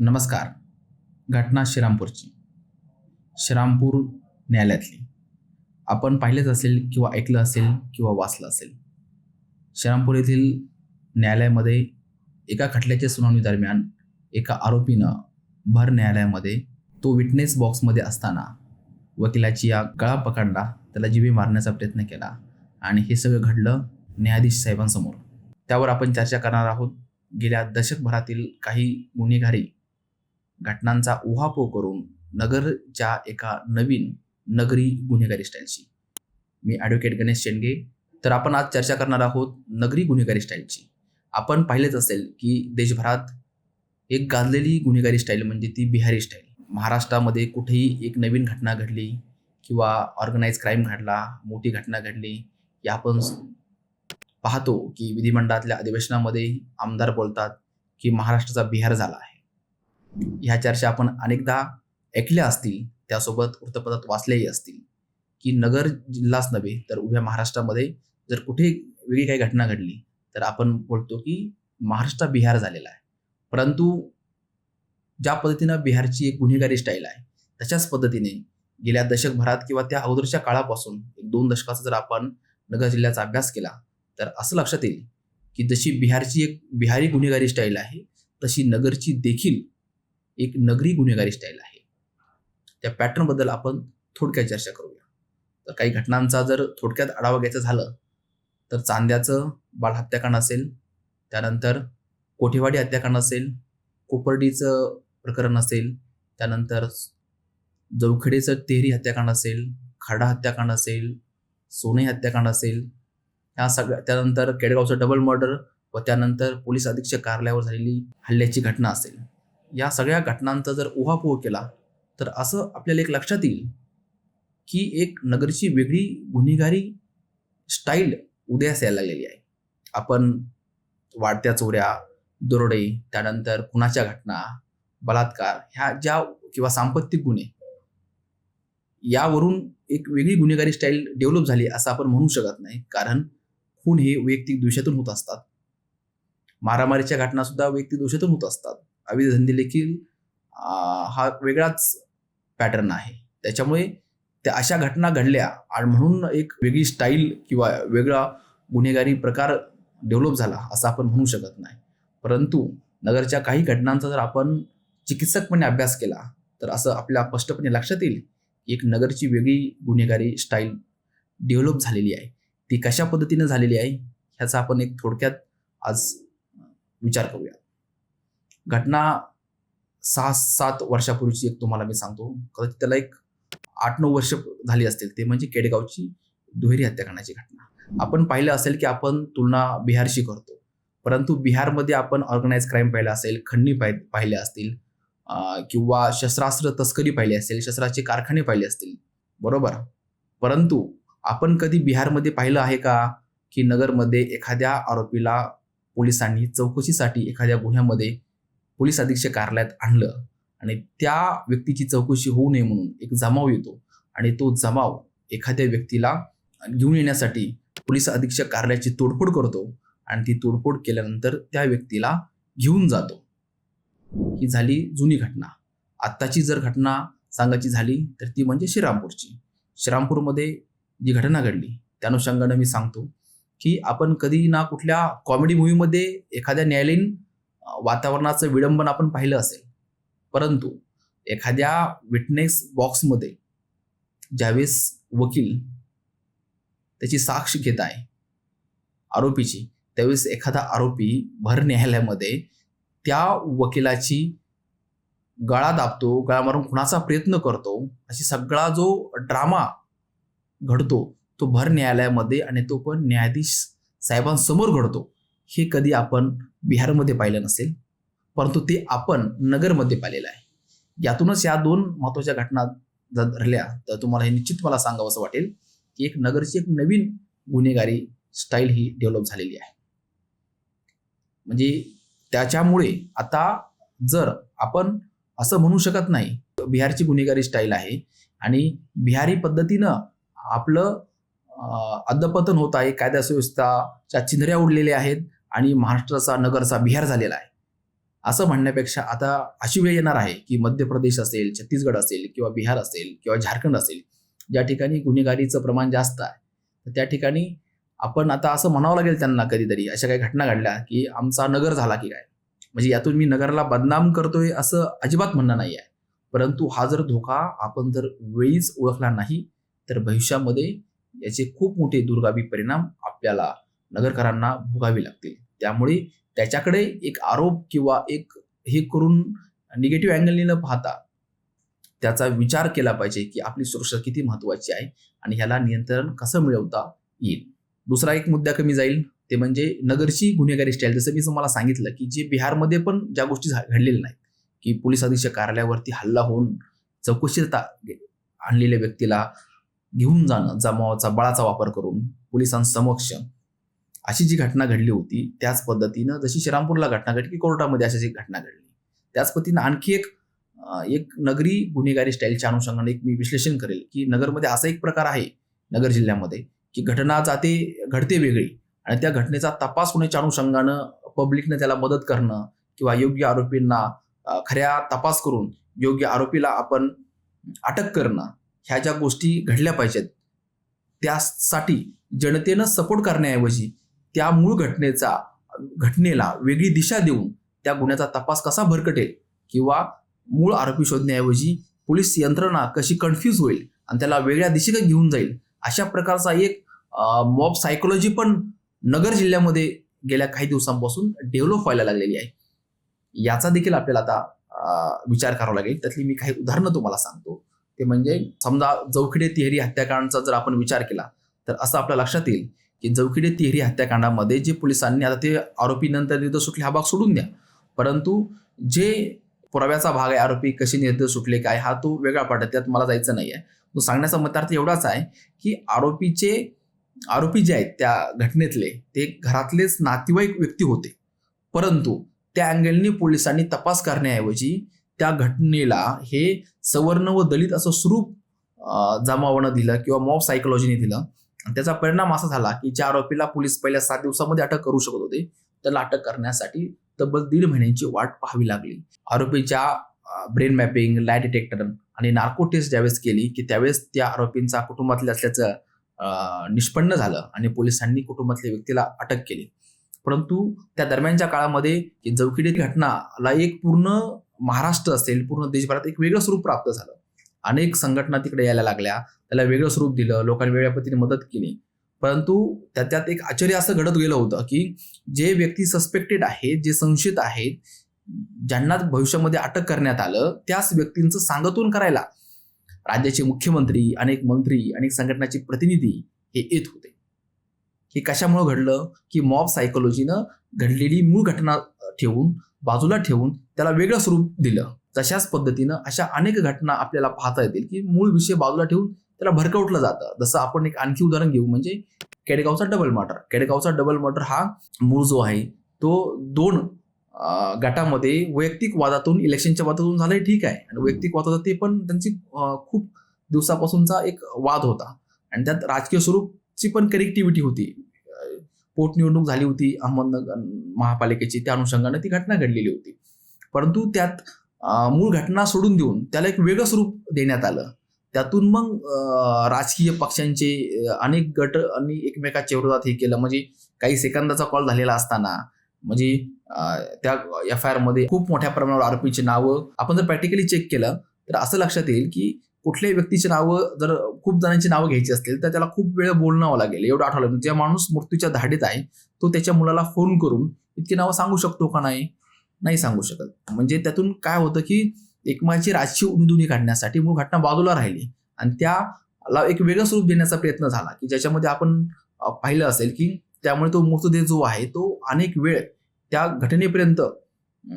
नमस्कार. घटना श्रीरामपूरची. श्रीरामपूर न्यायालयातली. आपण पाहिलेच असेल किंवा ऐकलं असेल किंवा वाचलं असेल. श्रीरामपूर येथील न्यायालयामध्ये एका खटल्याच्या सुनावणी दरम्यान एका आरोपीनं भर न्यायालयामध्ये तो विटनेस बॉक्समध्ये असताना वकिलाची या गळा पकडला त्याला जिवे मारण्याचा प्रयत्न केला आणि हे सगळं घडलं न्यायाधीश साहेबांसमोर. त्यावर आपण चर्चा करणार आहोत. गेल्या दशकभरातील काही गुन्हेगारी घटनांचा उहापोह करून नगरच्या एका नवीन नगरी गुन्हेगारी स्टाईलची मी ॲडव्होकेट गणेश शेंडगे. तर आपण आज चर्चा करणार आहोत नगरी गुन्हेगारी स्टाईलची आपण पाहिलेच असेल की देशभरात एक गाजलेली गुन्हेगारी स्टाईल म्हणजे ती बिहारी स्टाईल महाराष्ट्रामध्ये कुठेही एक नवीन घटना घडली किंवा ऑर्गनाईज क्राईम घडला मोठी घटना घडली या आपण पाहतो की विधिमंडळातल्या अधिवेशनामध्ये आमदार बोलतात की महाराष्ट्राचा बिहार झाला आहे. ह्या चर्चा आपण अनेकदा ऐकल्या असतील त्यासोबत वृत्तपत्रात वाचल्याही असतील की नगर जिल्हाच नव्हे तर उभ्या महाराष्ट्रामध्ये जर कुठे वेगळी काही घटना घडली तर आपण बोलतो की महाराष्ट्र बिहार झालेला आहे. परंतु ज्या पद्धतीनं बिहारची एक गुन्हेगारी स्टाईल आहे तशाच पद्धतीने गेल्या दशकभरात किंवा त्या अगोदरच्या काळापासून एक दोन दशकाचा जर आपण नगर जिल्ह्याचा अभ्यास केला तर असं लक्षात येईल की जशी बिहारची एक बिहारी गुन्हेगारी स्टाईल आहे तशी नगरची देखील एक नगरी गुन्हेगारी स्टाईल आहे. त्या पॅटर्नबद्दल आपण थोडक्यात चर्चा करूया. तर काही घटनांचा जर थोडक्यात आढावा घ्यायचा झालं तर चांद्याचं बाळ हत्याकांड असेल त्यानंतर कोठेवाडी हत्याकांड असेल कोपर्डीचं प्रकरण असेल त्यानंतर जवखेडेचं तेहरी हत्याकांड असेल खाडा हत्याकांड असेल सोने हत्याकांड असेल ह्या सगळ्या त्यानंतर केडगावचं डबल मर्डर व त्यानंतर पोलीस अधीक्षक कार्यालयावर झालेली हल्ल्याची घटना असेल. या सगळ्या घटनांचा जर उहापोह केला तर असं आपल्याला एक लक्षात येईल की एक नगरची वेगळी गुन्हेगारी स्टाईल उदयास यायला लागलेली आहे. आपण वाढत्या चोऱ्या दरोडे त्यानंतर खुनाच्या घटना बलात्कार ह्या ज्या किंवा सांपत्तिक गुन्हे यावरून एक वेगळी गुन्हेगारी स्टाईल डेव्हलप झाली असं आपण म्हणू शकत नाही. कारण खून हे वैयक्तिक दोषातून होत असतात. मारामारीच्या घटना सुद्धा वैयक्तिक दोषातून होत असतात. अवैध धंदे देखील हा वेगळाच पॅटर्न आहे. त्याच्यामुळे त्या अशा घटना घडल्या आणि म्हणून एक वेगळी स्टाईल किंवा वेगळा गुन्हेगारी प्रकार डेव्हलप झाला असं आपण म्हणू शकत नाही. परंतु नगरच्या काही घटनांचा जर आपण चिकित्सकपणे अभ्यास केला तर असं आपल्या स्पष्टपणे लक्षात येईल की एक नगरची वेगळी गुन्हेगारी स्टाईल डेव्हलप झालेली आहे. ती कशा पद्धतीनं झालेली आहे ह्याचा आपण एक थोडक्यात आज विचार करूया घटना सहा सात वर्षापूर्वीची एक तुम्हाला मी सांगतो. कदाचित त्याला एक आठ नऊ वर्ष झाली असतील. ते म्हणजे केडगावची दुहेरी हत्या करण्याची घटना. आपण पाहिलं असेल की आपण तुलना बिहारशी करतो. परंतु बिहारमध्ये आपण ऑर्गनाईज क्राईम पाहिलं असेल खंडणी पाहि पाहिले असतील किंवा शस्त्रास्त्र तस्करी पाहिली असेल शस्त्राचे कारखाने पाहिले असतील. बरोबर? परंतु आपण कधी बिहारमध्ये पाहिलं आहे का? की नगरमध्ये एखाद्या आरोपीला पोलिसांनी चौकशीसाठी एखाद्या गुन्ह्यामध्ये पोलीस अधीक्षक कार्यालयात आणलं. आणि त्या व्यक्तीची चौकशी होऊ नये म्हणून एक जमाव येतो. आणि तो जमाव एखाद्या व्यक्तीला घेऊन येण्यासाठी पोलीस अधीक्षक कार्यालयाची तोडफोड करतो. आणि ती तोडफोड केल्यानंतर त्या व्यक्तीला घेऊन जातो. ही झाली जुनी घटना. आत्ताची जर घटना सांगायची झाली तर ती म्हणजे श्रीरामपूरची. श्रीरामपूरमध्ये जी घटना घडली त्या अनुषंगानं मी सांगतो की आपण कधी ना कुठल्या कॉमेडी मूवीमध्ये एखाद्या न्यायालयीन वातावरणाचं विडंबन आपण पाहिलं असेल. परंतु एखाद्या विटनेस बॉक्समध्ये ज्यावेळेस वकील त्याची साक्ष घेत आहे आरोपीची त्यावेळेस एखादा आरोपी भर न्यायालयामध्ये त्या वकिलाची गळा दाबतो गळा मारून खुणाचा प्रयत्न करतो अशी सगळा जो ड्रामा घडतो तो भर न्यायालयामध्ये आणि तो पण न्यायाधीश साहेबांसमोर घडतो. हे कधी आपण बिहारमध्ये पाहिलं नसेल परंतु ते आपण नगरमध्ये पाहिलेलं आहे. यातूनच या दोन महत्त्वाच्या घटना जर धरल्या तर तुम्हाला हे निश्चित मला सांगावं असं वाटेल की एक नगरची एक नवीन गुन्हेगारी स्टाईल ही डेव्हलप झालेली आहे. म्हणजे त्याच्यामुळे आता जर आपण असं म्हणू शकत नाही बिहारची गुन्हेगारी स्टाईल आहे आणि बिहारी पद्धतीनं आपलं अद्यपतन होत आहे कायदा सुव्यवस्थाच्या चिंधऱ्या उडलेल्या आहेत आणि महाराष्ट्राचा नगरचा बिहार झालेला आहे. असं म्हणण्यापेक्षा आता अशी वेळ येणार आहे की मध्य प्रदेश असेल छत्तीसगड असेल किंवा बिहार असेल किंवा झारखंड असेल ज्या ठिकाणी गुन्हेगारीचं प्रमाण जास्त आहे तर त्या ठिकाणी आपण आता असं म्हणावं लागेल त्यांना कधीतरी अशा काही घटना घडल्या की आमचा नगर झाला की काय? म्हणजे यातून मी नगरला बदनाम करतोय असं अजिबात म्हणणं नाही आहे परंतु हा जर धोका आपण जर वेळीच ओळखला नाही तर भविष्यामध्ये याचे खूप मोठे दुर्गावी परिणाम आपल्याला नगरकरांना भोगावी लागतील. त्यामुळे त्याच्याकडे एक आरोप किंवा एक हे करून निगेटिव्ह अँगलने न पाहता त्याचा विचार केला पाहिजे की आपली सुरक्षा किती महत्वाची आहे आणि ह्याला नियंत्रण कसं मिळवता येईल. दुसरा एक मुद्दा कमी जाईल ते म्हणजे नगरची गुन्हेगारी स्टाईल जसं मी तुम्हाला सांगितलं की जे बिहारमध्ये पण ज्या गोष्टी झा- घडलेल्या नाहीत की पोलीस अधीक्षक कार्यालयावरती हल्ला होऊन चौकशीत आणलेल्या व्यक्तीला घेऊन जाणं जमावाचा बळाचा वापर करून पोलिसांसमक्ष अशी जी घटना घडली होती त्याच पद्धतीनं जशी श्रीरामपूरला घटना घडली की कोर्टामध्ये अशी घटना घडली. त्याच पद्धतीनं आणखी एक एक नगरी गुन्हेगारी स्टाईलच्या अनुषंगाने एक मी विश्लेषण करेल की नगरमध्ये असा एक प्रकार आहे नगर जिल्ह्यामध्ये की घटना जाते घडते वेगळी आणि त्या घटनेचा तपास होण्याच्या अनुषंगानं पब्लिकनं त्याला मदत करणं किंवा योग्य आरोपींना खऱ्या तपास करून योग्य आरोपीला आपण अटक करणं ह्या ज्या गोष्टी घडल्या पाहिजेत त्यासाठी जनतेनं सपोर्ट करण्याऐवजी त्या मूळ घटनेचा घटनेला वेगळी दिशा देऊन त्या गुन्ह्याचा तपास कसा भरकटेल किंवा मूळ आरोपी शोधण्याऐवजी पोलीस यंत्रणा कशी कन्फ्यूज होईल आणि त्याला वेगळ्या दिशेकडे घेऊन जाईल अशा प्रकारचा एक मॉब सायकोलॉजी पण नगर जिल्ह्यामध्ये गेल्या काही दिवसांपासून डेव्हलप व्हायला लागलेली आहे. याचा देखील आपल्याला आता विचार करावा लागेल. त्यातली मी काही उदाहरणं तुम्हाला सांगतो. ते म्हणजे समजा जवखिडे तिहेरी हत्याकांडचा जर आपण विचार केला तर असं आपल्या लक्षात येईल की चौकीडे तिहेरी हत्याकांडामध्ये जे पोलिसांनी आता ते आरोपी नंतर निर्दोष सुटले हा भाग सोडून द्या. परंतु जे पुराव्याचा भाग आहे आरोपी कसे निर्दोष सुटले काय हा तो वेगळा पाठ आहे त्यात मला जायचं नाही आहे तो सांगण्याचा मतार्थ एवढाच आहे की आरोपीचे आरोपी जे आहेत त्या घटनेतले ते घरातलेच नातेवाईक व्यक्ती होते. परंतु त्या अँगलनी पोलिसांनी तपास करण्याऐवजी त्या घटनेला हे सवर्ण व दलित असं स्वरूप जमावणं दिलं किंवा मॉब सायकोलॉजीने दिलं. त्याचा परिणाम असा झाला की ज्या आरोपीला पोलीस पहिल्या सात दिवसामध्ये अटक करू शकत होते त्याला अटक करण्यासाठी तब्बल दीड महिन्यांची वाट पाहावी लागली. आरोपीच्या ब्रेन मॅपिंग लाय डिटेक्टर आणि नार्को टेस्ट ज्यावेळेस केली की त्यावेळेस त्या आरोपींचा कुटुंबातले असल्याचं निष्पन्न झालं आणि पोलिसांनी कुटुंबातल्या व्यक्तीला अटक केली. परंतु त्या दरम्यानच्या काळामध्ये की घटनाला एक पूर्ण महाराष्ट्र असेल पूर्ण देशभरात एक वेगळं स्वरूप प्राप्त झालं. अनेक संघटना तिकडे यायला लागल्या. त्याला वेगळं स्वरूप दिलं. लोकांनी वेगळ्या पद्धतीने मदत केली. परंतु त्या- त्यात एक आश्चर्य असं घडत गेलं होतं की जे व्यक्ती सस्पेक्टेड आहेत जे संशयित आहेत ज्यांना भविष्यामध्ये अटक करण्यात आलं त्याच व्यक्तींचं सांगतून करायला राज्याचे मुख्यमंत्री अनेक मंत्री अनेक संघटनाचे प्रतिनिधी हे येत होते. हे कशामुळे घडलं? की मॉब सायकोलॉजीनं घडलेली मूळ घटना ठेवून बाजूला ठेवून त्याला वेगळं स्वरूप दिलं. तशाच पद्धतीनं अशा अनेक घटना आपल्याला पाहता येतील की मूळ विषय बाजूला ठेवून त्याला भरकवटलं जातं. जसं आपण एक आणखी उदाहरण घेऊ म्हणजे केडेगावचा डबल मर्डर केडेगावचा डबल मर्डर हा मूळ जो आहे तो दोन गटामध्ये वैयक्तिक वादातून इलेक्शनच्या वादातून झालंय ठीक आहे. आणि वैयक्तिक वाद होता ते पण त्यांची खूप दिवसापासूनचा एक वाद होता. आणि त्यात राजकीय स्वरूपची पण कनेक्टिव्हिटी होती. पोटनिवडणूक झाली होती अहमदनगर महापालिकेची त्या अनुषंगाने ती घटना घडलेली होती. परंतु त्यात मूळ घटना सोडून देऊन त्याला एक वेगळं स्वरूप देण्यात आलं. त्यातून मग राजकीय पक्षांचे अनेक गट आणि एकमेकाच्या विरोधात हे केलं. म्हणजे काही सेकंदाचा कॉल झालेला असताना म्हणजे त्या एफ आयमध्ये खूप मोठ्या प्रमाणावर आरोपीची नावं आपण जर प्रॅक्टिकली चेक केलं तर असं लक्षात येईल की कुठल्याही व्यक्तीची नावं जर खूप जणांची नावं घ्यायची असतील तर त्याला खूप वेळ बोलणावं लागेल. एवढं आठवलं. म्हणजे जे माणूस मृत्यूच्या धाडीत आहे तो त्याच्या मुलाला फोन करून इतकी नावं सांगू शकतो का नाही? नाही सांगू शकत. म्हणजे त्यातून काय होतं की एकमाची राजकीय उणीधुनी काढण्यासाठी मूळ घटना बाजूला राहिली. आणि त्याला एक वेगळं स्वरूप देण्याचा प्रयत्न झाला की ज्याच्यामध्ये आपण पाहिलं असेल की त्यामुळे तो मृतदेह जो आहे तो अनेक वेळ त्या घटनेपर्यंत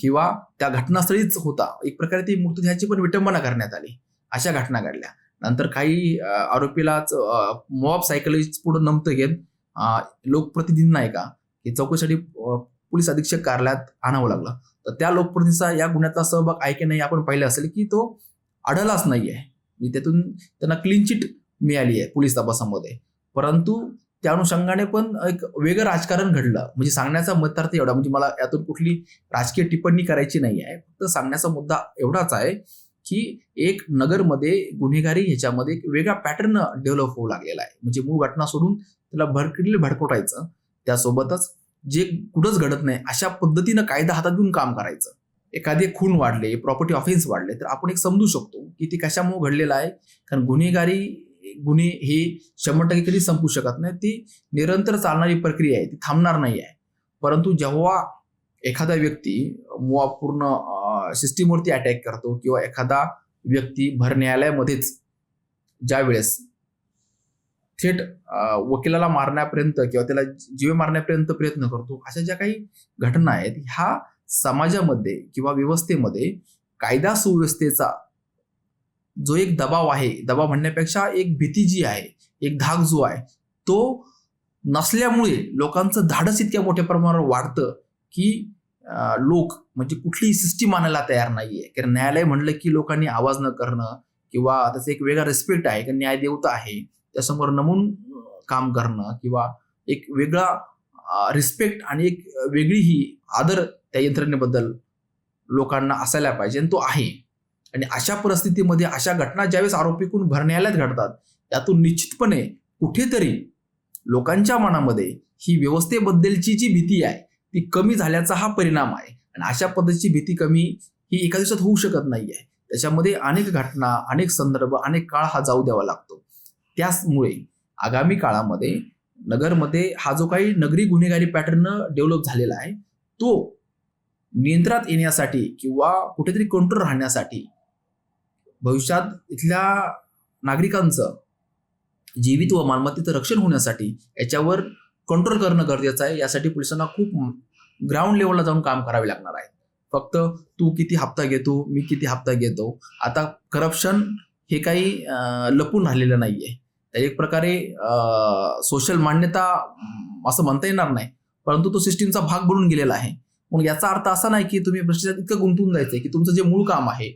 किंवा त्या घटनास्थळीच होता. एक प्रकारे ती मृतदेहाची पण विटंबना करण्यात आली. अशा घटना घडल्या. नंतर काही आरोपीलाच मॉब सायकलिस्ट पुढे नमतं घेत लोकप्रतिनिधींना आहे का की चौकशीसाठी पोलीस अधीक्षक कार्यालयात आणावं लागलं. तर त्या लोकप्रतिनिधीचा या गुन्ह्यातला सहभाग आहे की नाही आपण पाहिलं असेल की तो आढळलाच नाहीये. म्हणजे त्यातून त्यांना क्लीन चिट मिळाली आहे पोलीस तपासामध्ये. परंतु त्या अनुषंगाने पण एक वेगळं राजकारण घडलं. म्हणजे सांगण्याचा मतार्थ एवढा म्हणजे मला यातून कुठली राजकीय टिप्पणी करायची नाही आहे फक्त सांगण्याचा मुद्दा एवढाच आहे की एक नगरमध्ये गुन्हेगारी ह्याच्यामध्ये एक वेगळा पॅटर्न डेव्हलप होऊ लागलेला आहे. म्हणजे मूळ घटना सोडून त्याला भरकडले भडकोटायचं त्यासोबतच जे कुठंच घडत नाही अशा पद्धतीनं कायदा हातात घेऊन काम करायचं. एखादे खून वाढले प्रॉपर्टी ऑफेन्स वाढले तर आपण एक समजू शकतो की ते कशामुळे घडलेलं आहे. कारण गुन्हेगारी गुन्हे हे शंभर टक्के कधी संपू शकत नाही. ती निरंतर चालणारी प्रक्रिया आहे ती थांबणार नाही आहे. परंतु जेव्हा एखादा व्यक्ती मुवा पूर्ण सिस्टीमवरती अटॅक करतो किंवा एखादा व्यक्ती भर न्यायालयामध्येच ज्या वेळेस थेट वकिलाला मारण्यापर्यंत किंवा त्याला जीवे मारण्यापर्यंत प्रयत्न करतो. अशा ज्या काही घटना आहेत ह्या समाजामध्ये किंवा व्यवस्थेमध्ये कायदा सुव्यवस्थेचा जो एक दबाव आहे दबाव म्हणण्यापेक्षा एक भीती जी आहे एक धाक जो आहे तो नसल्यामुळे लोकांचं धाडस इतक्या मोठ्या प्रमाणावर वाढतं की लोक म्हणजे कुठलीही सिस्टीम आणायला तयार नाहीये. कारण न्यायालय म्हणलं की लोकांनी आवाज न करणं किंवा त्याचा एक वेगळा रिस्पेक्ट आहे की न्याय देवता आहे. त्यासमोर नमून काम करणं किंवा एक वेगळा रिस्पेक्ट आणि एक वेगळी ही आदर त्या यंत्रणेबद्दल लोकांना असायला पाहिजे आणि तो आहे. आणि अशा परिस्थितीमध्ये अशा घटना ज्यावेळेस आरोपीकडून भरण्यालाच घडतात त्यातून निश्चितपणे कुठेतरी लोकांच्या मनामध्ये ही व्यवस्थेबद्दलची जी भीती आहे ती कमी झाल्याचा हा परिणाम आहे. आणि अशा पद्धतीची भीती कमी ही एका दिवसात होऊ शकत नाही आहे त्याच्यामध्ये अनेक घटना अनेक संदर्भ अनेक काळ हा जाऊ द्यावा लागतो. त्याचमुळे आगामी काळामध्ये नगरमध्ये हा जो काही नगरी गुन्हेगारी पॅटर्न डेव्हलप झालेला आहे तो नियंत्रणात येण्यासाठी किंवा कुठेतरी कंट्रोल राहण्यासाठी भविष्यात इथल्या नागरिकांचं जीवित व मालमत्तेचं रक्षण होण्यासाठी याच्यावर कंट्रोल करणं गरजेचं आहे. यासाठी पोलिसांना खूप ग्राउंड लेवलला जाऊन काम करावे लागणार आहे. फक्त तू किती हप्ता घेतो मी किती हप्ता घेतो. आता करप्शन हे काही लपून राहिलेलं नाहीये. तर एक प्रकारे सोशल मान्यता असं म्हणता येणार नाही. परंतु तो सिस्टीमचा भाग बनून गेलेला आहे. मग याचा अर्थ असा नाही की तुम्ही भ्रष्टाचार इतकं गुंतून जायचं की तुमचं जे मूळ काम आहे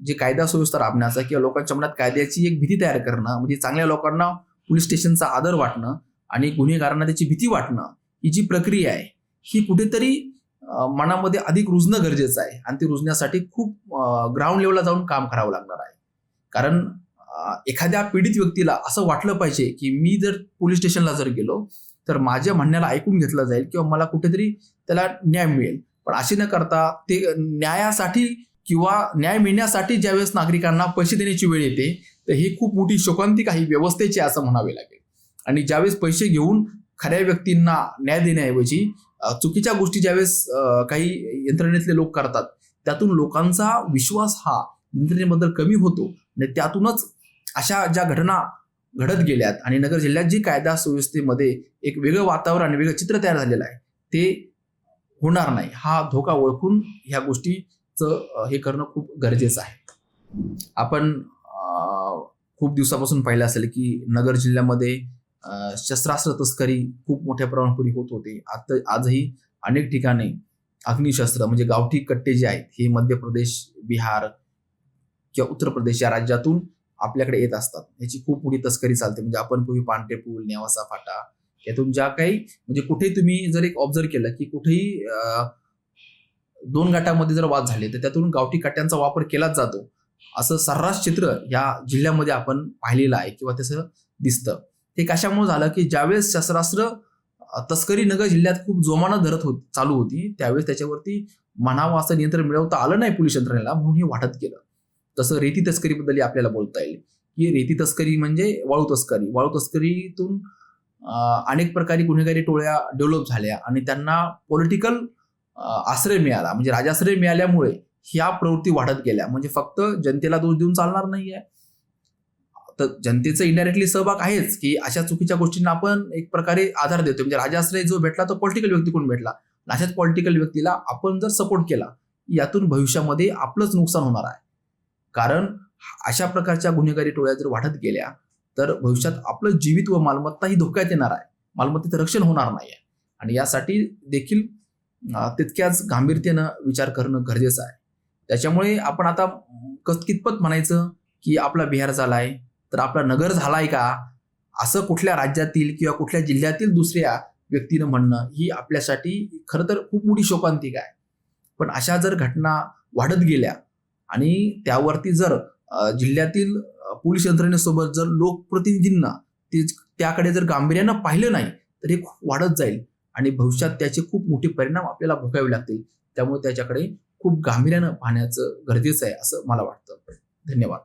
जे कायदा सुव्यवस्था राबण्याचा किंवा लोकांच्या मनात कायद्याची एक भीती तयार करणं म्हणजे चांगल्या लोकांना पोलीस स्टेशनचा आदर वाटणं आणि गुन्हेगारांना त्याची भीती वाटणं ही जी प्रक्रिया आहे ही कुठेतरी मनामध्ये अधिक रुजणं गरजेचं आहे. आणि ती रुजण्यासाठी खूप ग्राउंड लेवलला जाऊन काम करावं लागणार आहे. कारण एखाद्या पीडित व्यक्तीला असं वाटलं पाहिजे की मी जर पोलीस स्टेशनला जर गेलो तर माझ्या म्हणण्याला ऐकून घेतलं जाईल किंवा मला कुठेतरी त्याला न्याय मिळेल. पण असे न करता ते न्यायासाठी किंवा न्याय मिळण्यासाठी ज्यावेळेस नागरिकांना पैसे देण्याची वेळ येते तर ही खूप मोठी शोकांतिक आहे व्यवस्थेची असं म्हणावे लागेल. आणि ज्यावेळेस पैसे घेऊन खऱ्या व्यक्तींना न्याय देण्याऐवजी चुकीच्या गोष्टी ज्यावेळेस काही यंत्रणेतले लोक करतात त्यातून लोकांचा विश्वास हा यंत्रणेबद्दल कमी होतो. त्यातूनच अशा ज्या घटना घडत गेल्यात आणि नगर जिल्ह्यात जी कायदा सुव्यवस्थेमध्ये एक वेगळं वातावरण आणि वेगळं चित्र तयार झालेलं आहे ते होणार नाही. हा धोका ओळखून ह्या गोष्टीचं हे करणं खूप गरजेचं आहे. आपण खूप दिवसापासून पाहिलं असेल की नगर जिल्ह्यामध्ये शस्त्रास्त्र तस्करी खूप मोठ्या प्रमाणापूर्वी होत होते. आता आजही अनेक ठिकाणी अग्निशस्त्र म्हणजे गावठी कट्टे जे आहेत हे मध्य प्रदेश बिहार किंवा उत्तर प्रदेश या राज्यातून आपल्याकडे येत असतात. याची खूप मोठी तस्करी चालते. म्हणजे आपण पूर्वी पांढरे पूल नेवासा फाटा यातून ज्या काही म्हणजे कुठेही तुम्ही जर एक ऑब्झर्व केलं की कुठेही अं, दोन गटामध्ये जर वाद झाले तर त्यातून गावठी कट्ट्यांचा वापर केलाच जातो. असं सर्रास चित्र या जिल्ह्यामध्ये आपण पाहिलेलं आहे किंवा तसं दिसतं. ते कशामुळे झालं की ज्यावेळेस शस्त्रास्त्र तस्करी नगर जिल्ह्यात खूप जोमानं धरत होत चालू होती त्यावेळेस त्याच्यावरती म्हणावं असं नियंत्रण मिळवता आलं नाही पोलीस यंत्रणेला म्हणून हे वाटत गेलं. तसं रेती तस्करीबद्दल आपल्याला बोलता येईल. की रेती तस्करी म्हणजे वाळू तस्करी. वाळू तस्करीतून अनेक प्रकारे गुन्हेगारी टोळ्या डेव्हलप झाल्या आणि त्यांना पॉलिटिकल आश्रय मिळाला. म्हणजे राजाश्रय मिळाल्यामुळे ह्या प्रवृत्ती वाढत गेल्या. म्हणजे फक्त जनतेला दोष देऊन चालणार नाहीये. तर जनतेचा इनडायरेक्टली सहभाग आहेच की अशा चुकीच्या गोष्टींना आपण एक प्रकारे आधार देतो म्हणजे राजाश्रय जो भेटला तो पॉलिटिकल व्यक्ती कोण भेटला? अशाच पॉलिटिकल व्यक्तीला आपण जर सपोर्ट केला यातून भविष्यामध्ये आपलंच नुकसान होणार आहे. कारण अशा प्रकारच्या गुन्हेगारी टोळ्या जर वाढत गेल्या तर भविष्यात आपलं जीवित व मालमत्ता ही धोक्यात येणार आहे. मालमत्तेचं रक्षण होणार नाही आहे आणि यासाठी देखील तितक्याच गांभीर्यानं विचार करणं गरजेचं आहे. त्याच्यामुळे आपण आता कस कितपत म्हणायचं की आपला बिहार झालाय तर आपला नगर झालाय का? असं कुठल्या राज्यातील किंवा कुठल्या जिल्ह्यातील दुसऱ्या व्यक्तीनं म्हणणं ही आपल्यासाठी खरं तर खूप मोठी शोकांतिका आहे. पण अशा जर घटना वाढत गेल्या आणि त्यावरती जर जिल्ह्यातील पोलीस यंत्रणेसोबत जर लोकप्रतिनिधींना ते त्याकडे जर गांभीर्यानं पाहिलं नाही तर हे खूप वाढत जाईल आणि भविष्यात त्याचे खूप मोठे परिणाम आपल्याला भोगावे लागतील. त्यामुळे त्याच्याकडे खूप गांभीर्यानं पाहण्याचं गरजेचं आहे असं मला वाटतं. धन्यवाद.